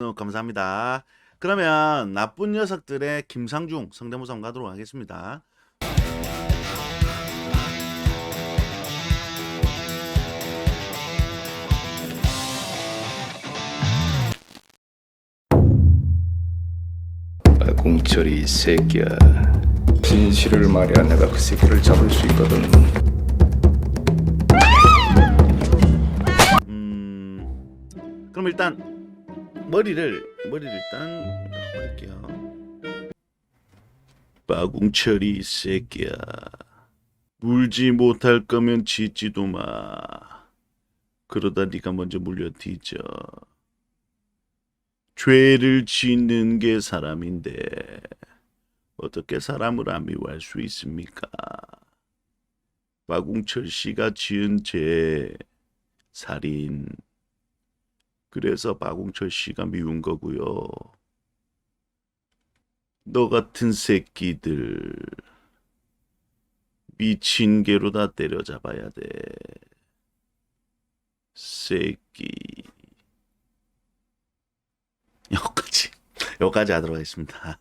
어, 감사합니다. 그러면 나쁜 녀석들의 김상중 성대모사 한번 가도록 하겠습니다. 아, 공철이 이 새끼야 진실을 말해야 내가 그 새끼를 잡을 수 있거든 음, 그럼 일단 머리를 머리를 일단 버릴게요. 빠궁철이 이 새끼야. 물지 못할 거면 짓지도 마. 그러다 네가 먼저 물려 뒤져. 죄를 짓는 게 사람인데 어떻게 사람을 암미할 수 있습니까? 마궁철 씨가 지은 죄 살인 그래서 마궁철 씨가 미운 거고요. 너 같은 새끼들 미친 개로 다 때려잡아야 돼. 새끼. 여기까지 여기까지 하도록 하겠습니다.